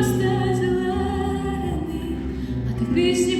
росте зелений, а ти пісні.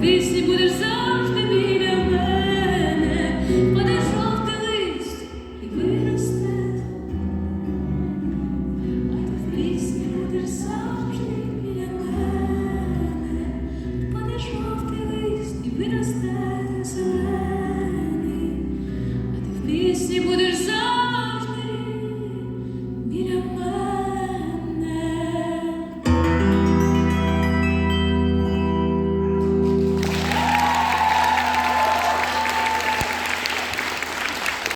пісні будеш завжди біля мене, впаде жовтий лист і виросте, а ти в пісні будеш сам.